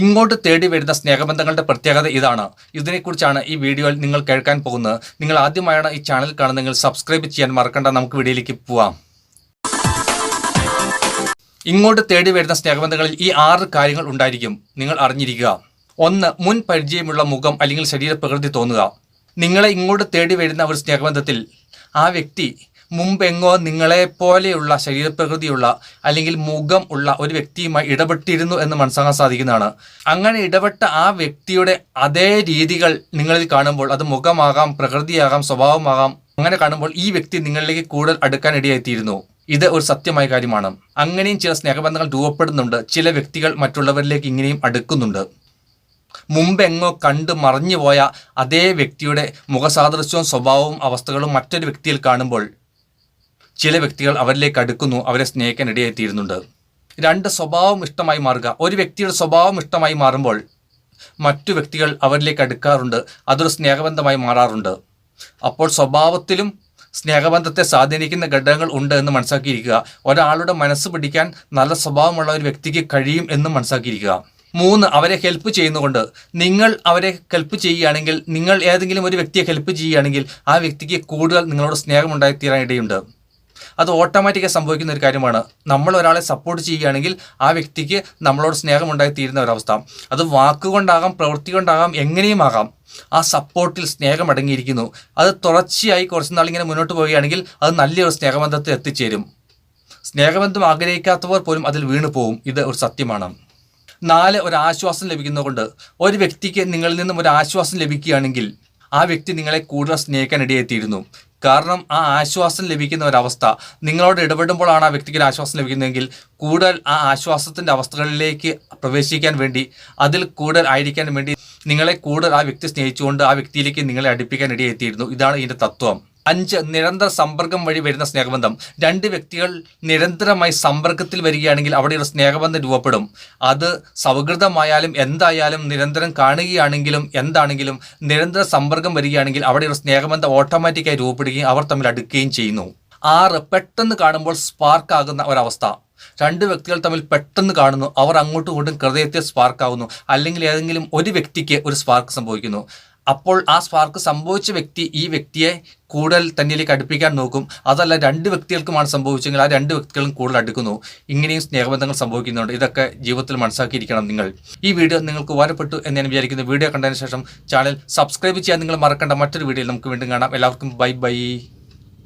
ഇങ്ങോട്ട് തേടി വരുന്ന സ്നേഹബന്ധങ്ങളുടെ പ്രത്യേകത ഇതാണ്. ഇതിനെക്കുറിച്ചാണ് ഈ വീഡിയോയിൽ നിങ്ങൾ കേൾക്കാൻ പോകുന്നത്. നിങ്ങൾ ആദ്യമായാണ് ഈ ചാനൽ കാണുന്നതെങ്കിൽ സബ്സ്ക്രൈബ് ചെയ്യാൻ മറക്കണ്ട. നമുക്ക് വീഡിയോയിലേക്ക് പോവാം. ഇങ്ങോട്ട് തേടി വരുന്ന സ്നേഹബന്ധങ്ങളിൽ ഈ ആറ് കാര്യങ്ങൾ ഉണ്ടായിരിക്കും. നിങ്ങൾ അറിഞ്ഞിരിക്കുക. ഒന്ന് മുൻ പരിചയമുള്ള മുഖം അല്ലെങ്കിൽ ശരീരപ്രകൃതി തോന്നുക. നിങ്ങളെ ഇങ്ങോട്ട് തേടി വരുന്ന ഒരു സ്നേഹബന്ധത്തിൽ ആ വ്യക്തി മുമ്പെങ്ങോ നിങ്ങളെപ്പോലെയുള്ള ശരീരപ്രകൃതിയുള്ള അല്ലെങ്കിൽ മുഖം ഉള്ള ഒരു വ്യക്തിയുമായി ഇടപെട്ടിരുന്നു എന്ന് മനസ്സിലാക്കാൻ സാധിക്കുന്നതാണ്. അങ്ങനെ ഇടപെട്ട ആ വ്യക്തിയുടെ അതേ രീതികൾ നിങ്ങളിൽ കാണുമ്പോൾ അത് മുഖമാകാം പ്രകൃതിയാകാം സ്വഭാവമാകാം അങ്ങനെ കാണുമ്പോൾ ഈ വ്യക്തി നിങ്ങളിലേക്ക് കൂടുതൽ അടുക്കാൻ ഇടയായിത്തീരുന്നു. ഇത് ഒരു സത്യമായ കാര്യമാണ്. അങ്ങനെയും ചില സ്നേഹബന്ധങ്ങൾ രൂപപ്പെടുന്നുണ്ട്. ചില വ്യക്തികൾ മറ്റുള്ളവരിലേക്ക് ഇങ്ങനെയും അടുക്കുന്നുണ്ട്. മുമ്പെങ്ങോ കണ്ട് മറിഞ്ഞുപോയ അതേ വ്യക്തിയുടെ മുഖസാദൃശ്യവും സ്വഭാവവും അവസ്ഥകളും മറ്റൊരു വ്യക്തിയിൽ കാണുമ്പോൾ ചില വ്യക്തികൾ അവരിലേക്ക് അടുക്കുന്നു അവരെ സ്നേഹിക്കാൻ ഇടയായിത്തീരുന്നുണ്ട് രണ്ട് സ്വഭാവം ഇഷ്ടമായി മാറുക. ഒരു വ്യക്തിയുടെ സ്വഭാവം ഇഷ്ടമായി മാറുമ്പോൾ മറ്റു വ്യക്തികൾ അവരിലേക്ക് അടുക്കാറുണ്ട് അതൊരു സ്നേഹബന്ധമായി മാറാറുണ്ട്. അപ്പോൾ സ്വഭാവത്തിലും സ്നേഹബന്ധത്തെ സ്വാധീനിക്കുന്ന ഘടകങ്ങൾ ഉണ്ട് എന്ന് മനസ്സിലാക്കിയിരിക്കുക. ഒരാളുടെ മനസ്സ് പിടിക്കാൻ നല്ല സ്വഭാവമുള്ള ഒരു വ്യക്തിക്ക് കഴിയും എന്നും മനസ്സിലാക്കിയിരിക്കുക. മൂന്ന് അവരെ ഹെൽപ്പ് ചെയ്യുന്നതുകൊണ്ട് നിങ്ങൾ അവരെ ഹെൽപ്പ് ചെയ്യുകയാണെങ്കിൽ നിങ്ങൾ ഏതെങ്കിലും ഒരു വ്യക്തിയെ ഹെൽപ്പ് ചെയ്യുകയാണെങ്കിൽ ആ വ്യക്തിക്ക് കൂടുതൽ നിങ്ങളോട് സ്നേഹം തീരാൻ ഇടയുണ്ട് അത് ഓട്ടോമാറ്റിക്കായി സംഭവിക്കുന്ന ഒരു കാര്യമാണ്. നമ്മൾ ഒരാളെ സപ്പോർട്ട് ചെയ്യുകയാണെങ്കിൽ ആ വ്യക്തിക്ക് നമ്മളോട് സ്നേഹം തീരുന്ന ഒരവസ്ഥ. അത് വാക്കുകൊണ്ടാകാം പ്രവൃത്തി കൊണ്ടാകാം എങ്ങനെയും ആകാം. ആ സപ്പോർട്ടിൽ സ്നേഹം അടങ്ങിയിരിക്കുന്നു. അത് തുടർച്ചയായി കുറച്ച് നാളിങ്ങനെ മുന്നോട്ട് പോവുകയാണെങ്കിൽ അത് നല്ലൊരു സ്നേഹബന്ധത്തിൽ എത്തിച്ചേരും. സ്നേഹബന്ധം ആഗ്രഹിക്കാത്തവർ പോലും അതിൽ വീണു പോവും. ഇത് ഒരു സത്യമാണ്. നാല് ഒരു ആശ്വാസം ലഭിക്കുന്നതുകൊണ്ട്. ഒരു വ്യക്തിക്ക് നിങ്ങളിൽ നിന്നും ഒരു ആശ്വാസം ലഭിക്കുകയാണെങ്കിൽ ആ വ്യക്തി നിങ്ങളെ കൂടുതൽ സ്നേഹിക്കാൻ ഇടയെത്തിയിരുന്നു കാരണം ആ ആശ്വാസം ലഭിക്കുന്ന ഒരവസ്ഥ. നിങ്ങളോട് ഇടപെടുമ്പോഴാണ് ആ വ്യക്തിക്ക് ഒരു ആശ്വാസം ലഭിക്കുന്നതെങ്കിൽ കൂടുതൽ ആ ആശ്വാസത്തിന്റെ അവസ്ഥകളിലേക്ക് പ്രവേശിക്കാൻ വേണ്ടി അതിൽ കൂടുതൽ ആയിരിക്കാൻ വേണ്ടി നിങ്ങളെ കൂടുതൽ ആ വ്യക്തി സ്നേഹിച്ചുകൊണ്ട് ആ വ്യക്തിയിലേക്ക് നിങ്ങളെ അടുപ്പിക്കാൻ ഇടയെത്തിയിരുന്നു. ഇതാണ് ഇതിന്റെ തത്വം. അഞ്ച് നിരന്തര സമ്പർക്കം വഴി വരുന്ന സ്നേഹബന്ധം. രണ്ട് വ്യക്തികൾ നിരന്തരമായി സമ്പർക്കത്തിൽ വരികയാണെങ്കിൽ അവിടെ ഒരു സ്നേഹബന്ധം രൂപപ്പെടും. അത് സൗഹൃദമായാലും എന്തായാലും നിരന്തരം കാണുകയാണെങ്കിലും എന്താണെങ്കിലും നിരന്തര സമ്പർക്കം വരികയാണെങ്കിൽ അവിടെ ഒരു സ്നേഹബന്ധം ഓട്ടോമാറ്റിക്കായി രൂപപ്പെടുകയും അവർ തമ്മിൽ അടുക്കുകയും ചെയ്യുന്നു. ആറ് പെട്ടെന്ന് കാണുമ്പോൾ സ്പാർക്ക് ആകുന്ന ഒരവസ്ഥ. രണ്ട് വ്യക്തികൾ തമ്മിൽ പെട്ടെന്ന് കാണുന്നു. അവർ അങ്ങോട്ടും ഇങ്ങോട്ടും ഹൃദയത്തെ സ്പാർക്ക് ആവുന്നു. അല്ലെങ്കിൽ ഏതെങ്കിലും ഒരു വ്യക്തിക്ക് ഒരു സ്പാർക്ക് സംഭവിക്കുന്നു. അപ്പോൾ ആ സ്പാർക്ക് സംഭവിച്ച വ്യക്തി ഈ വ്യക്തിയെ കൂടുതൽ തന്നിലേക്ക് അടുപ്പിക്കാൻ നോക്കും. അതല്ല രണ്ട് വ്യക്തികൾക്കുമാണ് സംഭവിച്ചെങ്കിൽ ആ രണ്ട് വ്യക്തികളും കൂടുതൽ അടുക്കുന്നു. ഇങ്ങനെയും സ്നേഹബന്ധങ്ങൾ സംഭവിക്കുന്നുണ്ട്. ഇതൊക്കെ ജീവിതത്തിൽ മനസ്സാക്കിയിരിക്കണം നിങ്ങൾ. ഈ വീഡിയോ നിങ്ങൾക്ക് ഉപകാരപ്പെട്ടു എന്ന് ഞാൻ വിചാരിക്കുന്നു. വീഡിയോ കണ്ടതിന് ശേഷം ചാനൽ സബ്സ്ക്രൈബ് ചെയ്യാൻ നിങ്ങൾ മറക്കേണ്ട. മറ്റൊരു വീഡിയോയിൽ നമുക്ക് വീണ്ടും കാണാം. എല്ലാവർക്കും ബൈ ബൈ.